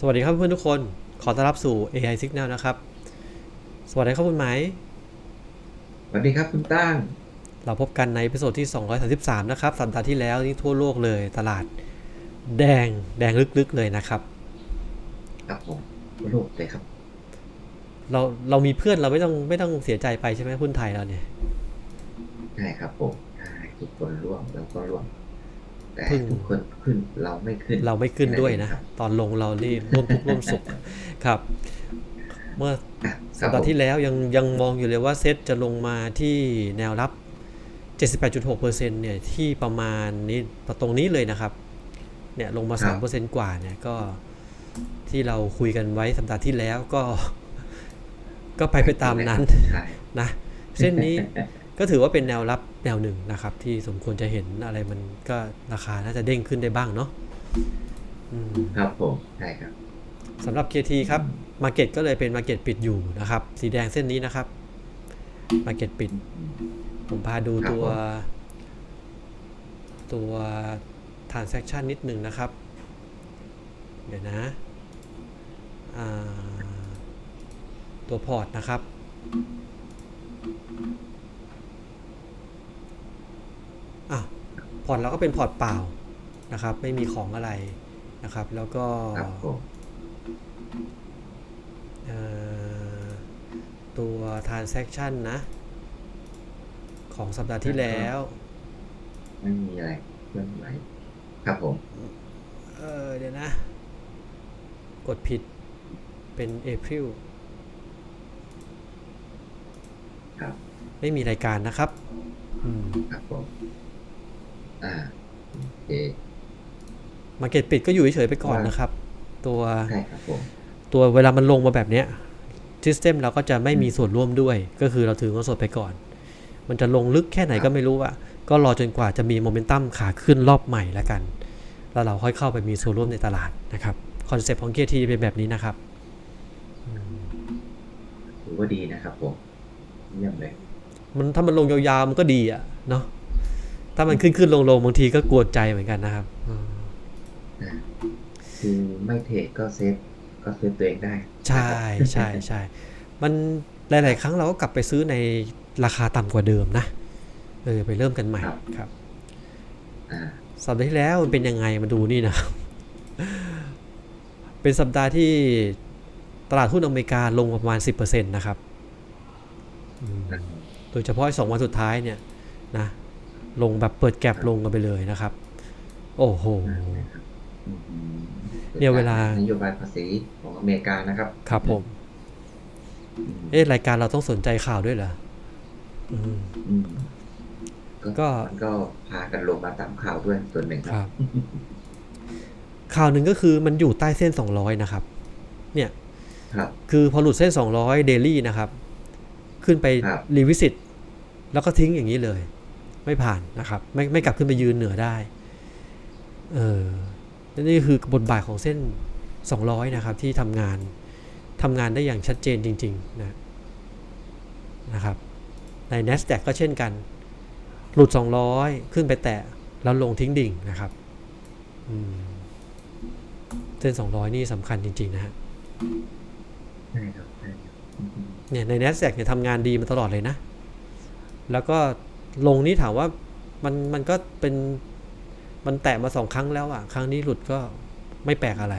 สวัสดีครับเพื่อนๆทุกคน ขอต้อนรับสู่ AI Signal นะครับ สวัสดีครับคุณไหม สวัสดีครับคุณตั้ง เราพบกันในพิโซดที่ 233 นะครับ สัปดาห์ที่แล้วนี่ทั่วโลกเลยตลาดแดงแดงลึกๆเลยนะครับ ครับผมโลกเลยครับ เราเรามีเพื่อนเราไม่ต้องไม่ต้องเสียใจไปใช่ไหมหุ้นไทยเราเนี่ย ใช่ครับผมใช่ทุกคนร่วงแล้วก็ร่วง แต่พึ่งทุกคนขึ้นเราไม่ขึ้น เราไม่ขึ้นด้วยนะครับตอนลงเรานี่ร่วมทุกข์ร่วมสุขครับ เมื่ออะคสัรัปบดาห์ผมที่แล้วยังยังมองอยู่เลยว่าเซ็ตจะลงมาที่แนวรับ 78.6%เนี่ยที่ประมาณนี้ตรงนี้เลยนะครับ เนี่ยลงมา 3%กว่าเนี่ยก็ที่เราคุยกันไว้สัปดาห์ที่แล้วก็ ก็ไปไปตามนั้นใช่นะเส้นนี้ ก็ถือว่าเป็นแนวรับแนวหนึ่งนะครับ ที่สมควรจะเห็นอะไรมันก็ราคาน่าจะเด้งขึ้นได้บ้างเนาะอืมครับผมใช่ครับสำหรับ KT ครับมาเก็ตก็เลยเป็นมาเก็ตปิดอยู่นะครับ สีแดงเส้นนี้นะครับมาเก็ตปิด ผมพาดูครับตัวผมตัว transaction นิดหนึ่งนะครับ เดี๋ยวนะอ่าตัวพอร์ตนะครับ อะพอร์ตเราก็เป็นพอร์ตเปล่านะครับ ไม่มีของอะไรนะครับ แล้วก็ครับผมเอ่อตัว transaction นะ ของสัปดาห์ที่แล้ว ไม่มีอะไรเคลื่อนไหวครับผมเออเดี๋ยวนะ กดผิดเป็น April ครับ ไม่มีรายการนะครับ อืมครับผม อ่าโอเคมาเก็ตปิดก็อยู่เฉยๆไปก่อนว่านะครับ ตัวใช่ครับผมตัวเวลามันลงมาแบบเนี้ย System เราก็จะไม่มีส่วนร่วมด้วย ก็คือเราถือเงินสดไปก่อน มันจะลงลึกแค่ไหนก็ไม่รู้อะก็รอจนกว่าจะมีโมเมนตัมขาขึ้นรอบใหม่แล้วกัน แล้วเราค่อยเข้าไปมีส่วนร่วมในตลาดนะครับคอนเซปต์ของ KT เป็นแบบนี้นะครับถือว่าดีนะครับผมเยี่ยมเลยมันถ้ามันลงยาวๆมันก็ดีอะเนาะ ถ้ามันขึ้นขึ้นลงลงบางทีก็กวนใจเหมือนกันนะครับอืมอ่าคือไม่เทรดก็เซฟก็เซฟตัวเองได้ ใช่ใช่ใช่มันหลาย ๆ ครั้งเราก็กลับไปซื้อในราคาต่ำกว่าเดิมนะเออไปเริ่มกันใหม่ครับอ่าสัปดาห์ที่แล้วมันเป็นยังไงมาดูนี่นะ เป็นสัปดาห์ที่ตลาดหุ้นอเมริกาลงประมาณ 10%นะครับอืมโดยเฉพาะไอ้สองวันสุดท้ายเนี่ยนะ ลงแบบเปิดแก็บลงกันไปเลยนะครับ โอ้โหอืมเนี่ยเวลานโยบายภาษีของอเมริกานะครับ ครับผมอืมเอ๊ะรายการเราต้องสนใจข่าวด้วยเหรออืมอืมก็มันก็พากันลงมาตามข่าวด้วยส่วนหนึ่งครับ ข่าวหนึ่งก็คือมันอยู่ใต้เส้น200นะครับ เนี่ยครับคือพอหลุดเส้น200เดลี่นะครับ ขึ้นไปครับรีวิสิตแล้วก็ทิ้งอย่างนี้เลย ไม่ผ่านนะครับ ไม่ไม่กลับขึ้นไปยืนเหนือได้ เออและนี่คือบทบาทของเส้น 200 นะครับ ที่ทำงานทำงานได้อย่างชัดเจนจริง ๆ นะนะครับใน NASDAQ ก็เช่นกัน หลุด 200 ขึ้นไปแตะ แล้วลงทิ้งดิ่งนะครับอืมเส้น 200 นี่สำคัญจริง ๆ นะฮะใช่ครับใช่ครับอืมเนี่ยใน NASDAQ เนี่ยทำงานดีมาตลอดเลยนะ แล้วก็ ลงนี่ถามว่ามันมันก็เป็นมันแตะมาสองครั้งแล้วอะ ครั้งนี้หลุดก็ไม่แปลกอะไร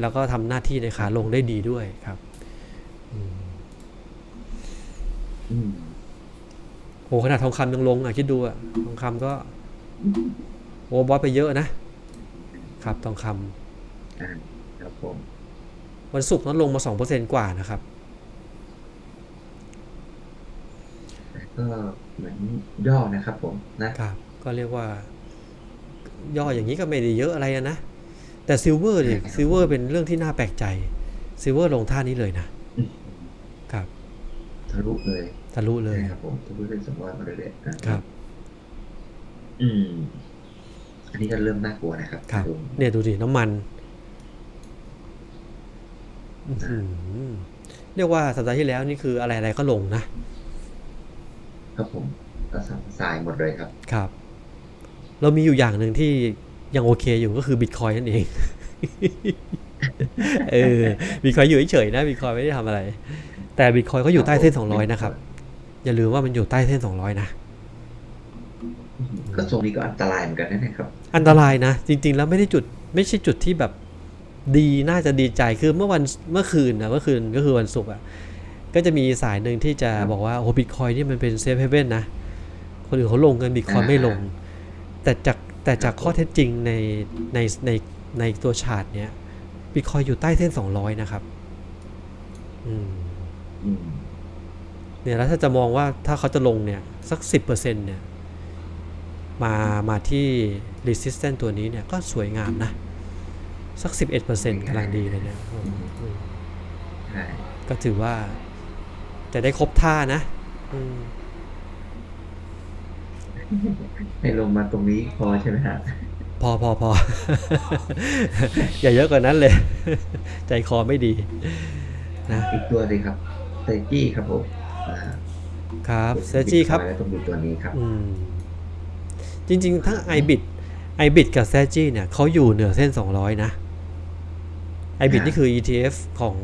แล้วก็ทำหน้าที่ในขาลงได้ดีด้วยครับอืมอืมโหขนาดทองคำยังลงอะคิดดูอะทองคำก็โอ้บอสไปเยอะนะ ครับทองคำอ่าครับผมวันศุกร์นั้นลงมาสองเปอร์เซ็นกว่านะครับแต่ก็ เหมือนย่อนะครับผมนะครับ ก็เรียกว่า ย่ออย่างนี้ก็ไม่ได้เยอะอะไรอะนะ แต่ซิลเวอร์ดิซิลเวอร์เป็นเรื่องที่น่าแปลกใจซิลเวอร์ลงท่านี้เลยนะอืมครับทะลุเลยทะลุเลยใช่ครับผมทะลุเป็นสองร้อยมาเลยๆอ่าครับ อืม อันนี้ก็เริ่มน่ากลัวนะครับครับผมเนี่ยดูดิน้ำมันอื้อหือเรียกว่าสัปดาห์ที่แล้วนี่คืออะไรอะไรก็ลงนะ ครับผมก็สับสายหมดเลยครับ ครับ เรามีอยู่อย่างหนึ่งที่ยังโอเคอยู่ก็คือบิตคอยนั่นเอง เออบิตคอยอยู่เฉยๆนะบิตคอยไม่ได้ทำอะไร แต่บิตคอยก็อยู่ใต้เส้น200นะครับ อย่าลืมว่ามันอยู่ใต้เส้น200นะก็ทรงนี้ก็อันตรายเหมือนกันนะเนี่ยครับ อันตรายนะ จริง ๆ แล้วไม่ได้จุดไม่ใช่จุดที่แบบดีน่าจะดีใจคือเมื่อวันเมื่อคืนนะเมื่อคืนก็คือวันศุกร์อะ ก็จะมีสายหนึ่งที่จะบอกว่าโอ้บิตคอยนี่มันเป็นเซฟเฮเว่นนะ คนอื่นเขาลงกันบิตคอยอ่าไม่ลง แต่จากแต่จากข้อเท็จจริงในในในในตัวชาร์ตเนี้ยบิตคอยอยู่ใต้เส้น200นะครับอืมอืมเนี่ยแล้วถ้าจะมองว่าถ้าเขาจะลงเนี่ย สัก10%เนี่ยมามาที่ resistance ตัวนี้เนี่ยก็สวยงามนะ สัก 11%กำลังดีเลยเนี่ยอืมอืมใช่ก็ถือว่า จะได้ครบท่านะอืมให้ลงมาตรงนี้พอใช่ไหมฮะพอพอพออย่าเยอะกว่านั้นเลย ใจคอไม่ดี นะอีกตัวสิครับเซจี้ครับผมอ่าครับเซจี้ครับแล้วต้องดูตัวนี้ครับอืมจริง ๆ ทั้ง iBit iBit กับ s a g i เนี่ยเขาอยู่เหนือเส้น 200 นะ iBit อ่านี่คือ ETF ของ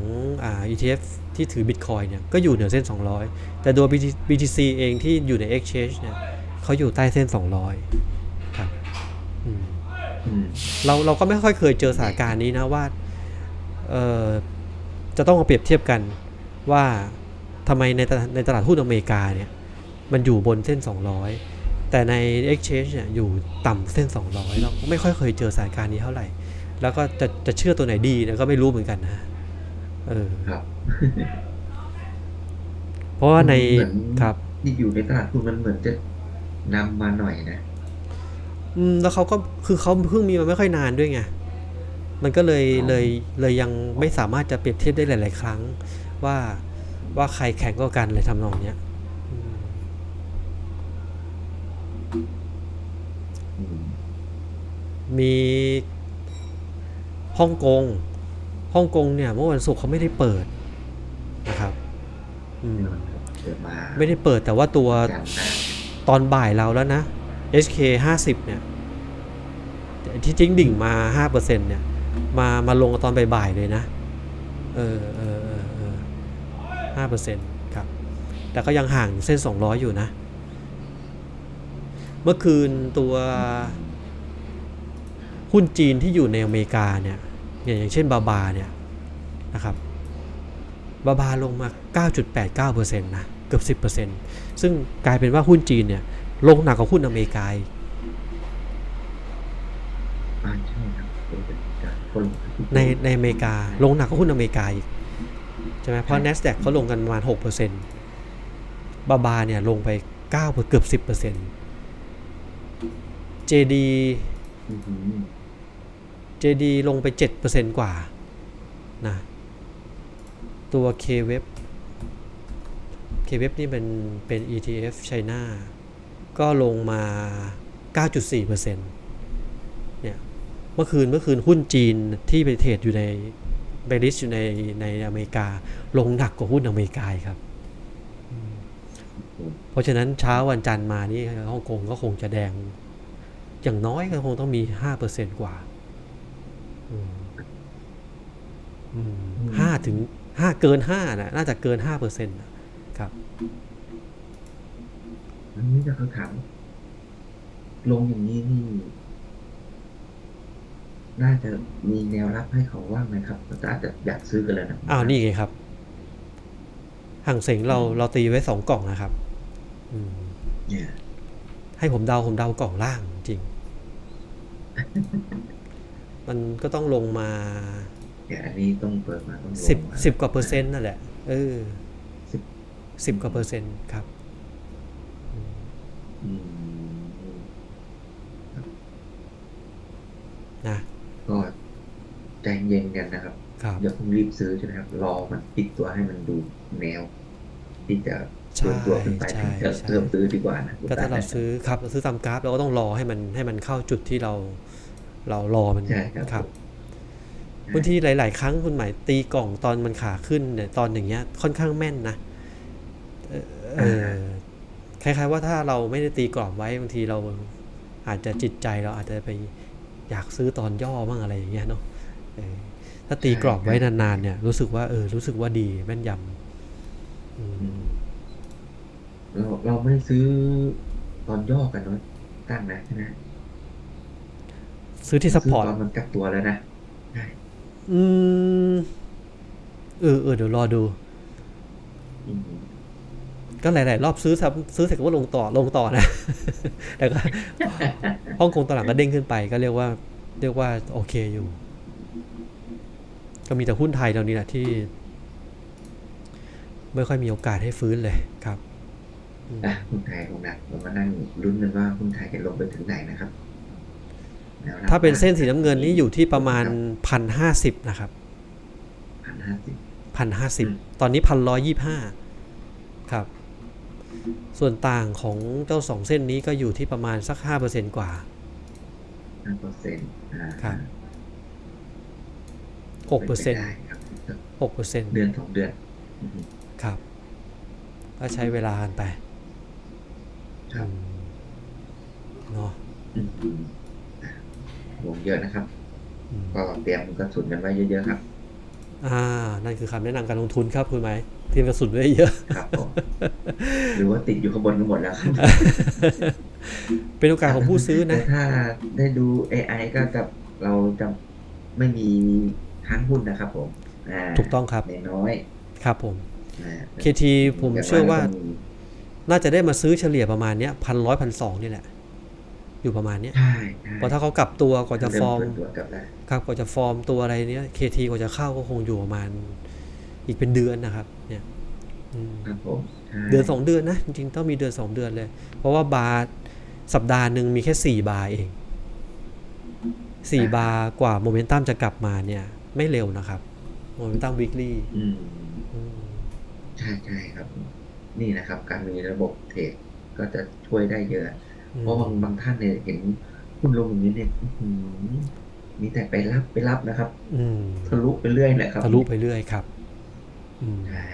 อ่า ETF ที่ถือ Bitcoin เนี่ยก็อยู่เหนือเส้น 200 แต่ตัว BT- BTC เองที่อยู่ใน Exchange เนี่ยเขาอยู่ใต้เส้น 200 ครับอืมอืมเราเราก็ไม่ค่อยเคยเจอสถานการณ์นี้นะว่าเอ่อจะต้องมาเปรียบเทียบกันว่าทำไมในตลาดในตลาดหุ้นอเมริกาเนี่ยมันอยู่บนเส้น 200 แต่ใน Exchange เนี่ยอยู่ต่ำเส้น 200 เราก็ไม่ค่อยเคยเจอสถานการณ์นี้เท่าไหร่ แล้วก็จะจะเชื่อตัวไหนดีเนี่ยก็ไม่รู้เหมือนกันนะ เออครับ เพราะว่าในเหมือน ครับที่อยู่ในตลาดทุนมันเหมือนจะนำมาหน่อยนะอืมแล้วเขาก็คือเขาเพิ่งมีมาไม่ค่อยนานด้วยไงมันก็เลยอ๋อเลยเลยยังไม่สามารถจะเปรียบเทียบได้หลาย ๆ ครั้ง ว่าว่าใครแข่งก็กันเลยทำนองเนี้ยอืมอืมมีฮ่องกง ฮ่องกงเนี่ยเมื่อวันศุกร์เขาไม่ได้เปิดนะครับอืมเกิดมาไม่ได้เปิดแต่ว่าตัวอย่างหน้าตอนบ่ายเราแล้วนะ HK 50 เนี่ย ที่จริงดิ่งมา 5%เนี่ย มามาลงตอนบ่ายๆเลยนะ เออเออเออเออห้าเปอร์เซ็นต์ครับ แต่ก็ยังห่างเส้น 200 อยู่นะ เมื่อคืนตัวหุ้นจีนที่อยู่ในอเมริกาเนี่ย เนี่ยอย่างเช่นบาบาเนี่ยนะครับบาบาลงมา 9.89%นะเกือบ 10%ซึ่งกลายเป็นว่าหุ้นจีนเนี่ยลงหนักกว่าหุ้นอเมริกาอีกอ่าใช่ครับเป็นการคนในในอเมริกาลงหนักกว่าหุ้นอเมริกาอีกใช่ไหมเพราะ NASDAQ เขาลงกันประมาณ 6%บาบาเนี่ยลงไป 9 เกือบ 10% JD อือหือ JD ลงไป 7%กว่านะตัว KWeb KWeb นี่เป็นเป็น ETF China ก็ลงมา 9.4%เนี่ยเมื่อคืนเมื่อคืนหุ้นจีนที่ไปเทรดอยู่ในไปลิสต์อยู่ในในอเมริกา ลงหนักกว่าหุ้นอเมริกาครับ เพราะฉะนั้นเช้าวันจันทร์มานี่ฮ่องกงก็คงจะแดง อย่างน้อยก็คงต้องมี 5%กว่า ห้าถึงห้าเกินห้านะน่าจะเกินห้าเปอร์เซ็นต์ครับอันนี้จะเขาถามลงอย่างนี้นี่ น่าจะมีแนวรับให้เขาว่างไหมครับก็อาจจะอยากซื้อกันแล้วนะอ้าวนี่ไงครับห่างเสงเราเราตีไว้สองกล่องนะครับ อืมเนี่ยให้ผมเดาผมเดากล่องล่างจริง มันก็ต้องลงมาเดี๋ยวอันนี้ต้องเปิดมาต้องลงสิบมาสิบกว่าเปอร์เซ็นต์นั่นแหละเออสิบสิบกว่าเปอร์เซ็นต์ครับอืมนะก็ใจเย็นกันนะครับครับอย่าเพิ่งรีบซื้อใช่ไหมครับ รอมันปิดตัวให้มันดูแนว ที่จะใช่เติมตัวขึ้นไปใช่ถึงจะใช่เริ่มซื้อดีกว่านะก็ถ้าเราซื้อครับเราซื้อตามกราฟเราก็ต้องรอให้มันให้มันเข้าจุดที่เรา เรารอมันใช่ครับครับบางทีหลาย ๆ ครั้งคุณหมายตีกล่องตอนมันขาขึ้นเนี่ยตอนอย่างเงี้ยค่อนข้างแม่นนะเออเออคล้าย ๆ ว่าถ้าเราไม่ได้ตีกรอบไว้บางทีเราอาจจะจิตใจเราอาจจะไปอยากซื้อตอนย่อบ้างอะไรอย่างเงี้ยเนาะเออถ้าาตีกรอบไว้นานๆเนี่ย รู้สึกว่าเออ รู้สึกว่าดีแม่นยำอืมอืมเราเราไม่ได้ซื้อตอนย่อกันเนาะตั้งนะใช่ไหม ซื้อที่ซัพพอร์ตซื้ตอนมันกลับตัวแล้วนะใช่อืมเออเออเดี๋ยวรอดูอืมก็หลาย ๆ รอบซื้อซ้ำซื้อเสร็จก็ลงต่อลงต่อนะ แต่ก็ฮ่องกงตอนหลังก็เด้งขึ้นไปก็เรียกว่า เรียกว่าโอเคอยู่ ก็มีแต่หุ้นไทยตอนนี้แหละที่ ไม่ค่อยมีโอกาสให้ฟื้นเลยครับอืมอะหุ้นไทยลงหนักเรามานั่งลุ้นกันว่าหุ้นไทยจะลงไปถึงไหนนะครับแวรับ ถ้าเป็นเส้นสีน้ำเงินนี้อยู่ที่ประมาณพันห้าสิบนะครับพันห้าสิบพันห้าสิบอืมตอนนี้พันร้อยยี่ห้าครับ ส่วนต่างของเจ้าสองเส้นนี้ก็อยู่ที่ประมาณสักห้าเปอร์เซ็นกว่าห้าเปอร์เซ็นต์อ่าครับหกเปอร์เซ็นต์ได้ครับหกเปอร์เซ็นต์เดือนสองเดือนอืมครับ ก็ใช้เวลากันไปครับอืมเนาะ อืมอืมอะลงเยอะนะครับอืมก็เตรียมกระสุนกันไว้เยอะๆครับ อ่า นั่นคือคำแนะนำการลงทุนครับคุณไหมเตรียมกระสุนไว้เยอะครับผมหรือว่าติดอยู่ข้างบนกันหมดแล้วครับเป็นโอกาสของผู้ซื้อนะแต่ถ้าได้ดู AI ก็จะเราจะไม่มีค้างหุ้นนะครับผมอ่าถูกต้องครับน้อยครับผมๆอ่า KT ผมเชื่อว่าแต่ก็มีน่าจะได้มาซื้อเฉลี่ยประมาณเนี้ยพันร้อยพันสองนี่แหละ อยู่ประมาณเนี้ยใช่ใช่เพราะถ้าเขากลับตัวกว่าจะฟอร์มเริ่ตัวกลับได้ครับกว่าจะฟอร์มตัวอะไรเนี้ย KT กว่าจะเข้าก็คงอยู่ประมาณ อีกเป็นเดือนนะครับ เนี่ยอืมครับผมใช่เดือนสองเดือนนะจริงๆต้องมีเดือนสองเดือนเลย เพราะว่าบาร์สัปดาห์หนึ่งมีแค่สี่บาร์เองสี่บาร์กว่าโมเมนตัมจะกลับมาเนี่ย ไม่เร็วนะครับโมเมนตัมวีคลี่อืมใช่ใช่ครับ นี่นะครับ การมีระบบเทรดก็จะช่วยได้เยอะ เพราะบางบางท่านเนี่ยเห็นหุ้นลงอย่างนี้เนี่ยอื้อหือมีแต่ไปรับไปรับนะครับ อืมทะลุไปเรื่อยแหละครับทะลุไปเรื่อยครับอืมใช่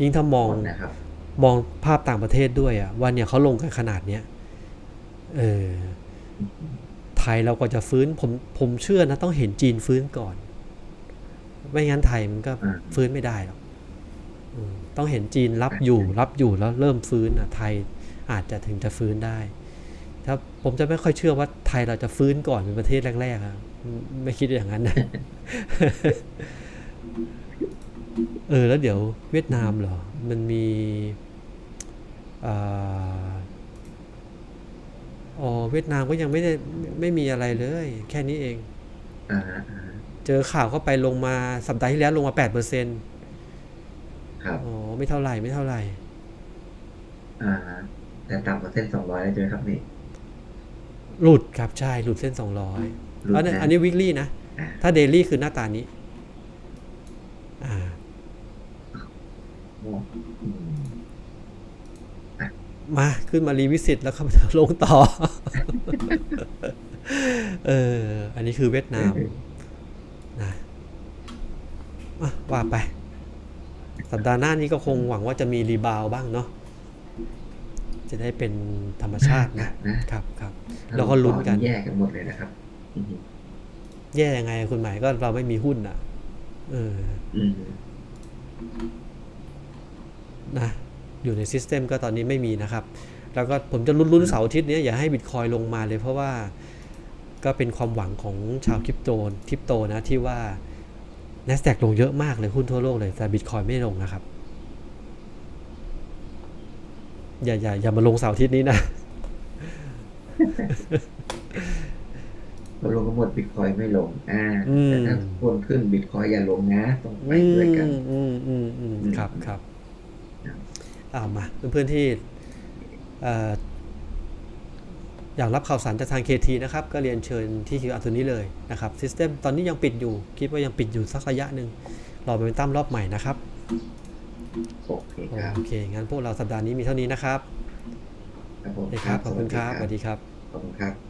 ยิ่งถ้ามองหมดนะครับ มองภาพต่างประเทศด้วยอะว่าเนี่ยเขาลงกันขนาดเนี้ยเออไทยเราก็จะฟื้นผมผมเชื่อนะต้องเห็นจีนฟื้นก่อน ไม่งั้นไทยมันก็อ่าฟื้นไม่ได้หรอกอืมต้องเห็นจีนรับอยู่รับอยู่แล้วเริ่มฟื้นอะไทยอาจจะถึงจะฟื้นได้ ถ้าผมจะไม่ค่อยเชื่อว่าไทยเราจะฟื้นก่อนเป็นประเทศแรกๆอะไม่ไม่คิดอย่างนั้นนะเออแล้วเดี๋ยวเวียดนามเหรอ มันมีอ่าอ๋อเวียดนามก็ยังไม่ได้ไม่ไม่มีอะไรเลย แค่นี้เองอ่าอ่าเจอข่าวเข้าไปลงมาสัปดาห์ที่แล้วลงมาแปดเปอร์เซ็นต์ครับอ๋อไม่เท่าไหร่ไม่เท่าไหร่อ่าแต่ต่ำกว่าเส้นสองร้อยแล้วใช่ไหมครับนี่ หลุดครับใช่หลุดเส้นสองร้อยหลุดอันนี้นะอันนี้วิกลี่นะอ่าถ้าเดลี่คือหน้าตานี้ อ่าอืมมาขึ้นมารีวิสิตแล้วก็ลงต่อ เออ อันนี้คือเวียดนามนะอะว่าไป สัปดาห์หน้านี้ก็คงหวังว่าจะมีรีบาวด์บ้างเนาะ จะได้เป็นธรรมชาตินะนะครับครับถ้าแล้วก็ลุ้นกันแยกกันหมดเลยนะครับอืมแย่ยังไงอะคุณหมายก็เราไม่มีหุ้นอะเอออืมนะอยู่ในซิสเต็มก็ตอนนี้ไม่มีนะครับ แล้วก็ผมจะลุ้นๆเสาร์อาทิตย์นี้อย่าให้บิตคอยลงมาเลยเพราะว่าก็เป็นความหวังของชาวคริปโตคริปโตนะที่ว่า n a s d a q ลงเยอะมากเลยหุ้นทั่วโลกเลยแต่บิตคอยไม่ลงนะครับ อย่าอย่าอย่ามาลงเสาร์อาทิตย์นี้นะพอลงก็หมดบิตคอยไม่ลง อ่าอืมแต่ถ้าคนขึ้นบิตคอยอย่าลงนะต้องไปด้วยกัน อืมอืมอืมอืมครับครับครับเอามาเพื่อนๆที่เอ่ออยากรับข่าวสารจากทาง KT นะครับ ก็เรียนเชิญที่คิวอัตัวนี้เลยนะครับซิสเต็มตอนนี้ยังปิดอยู่ คิดว่ายังปิดอยู่สักระยะหนึ่งรอโมเมนตัมรอบใหม่นะครับ โอเคครับโอเค งั้นพวกเราสัปดาห์นี้มีเท่านี้นะครับครับผมโอเคครับ ขอบคุณครับ สวัสดีครับ ขอบคุณครับ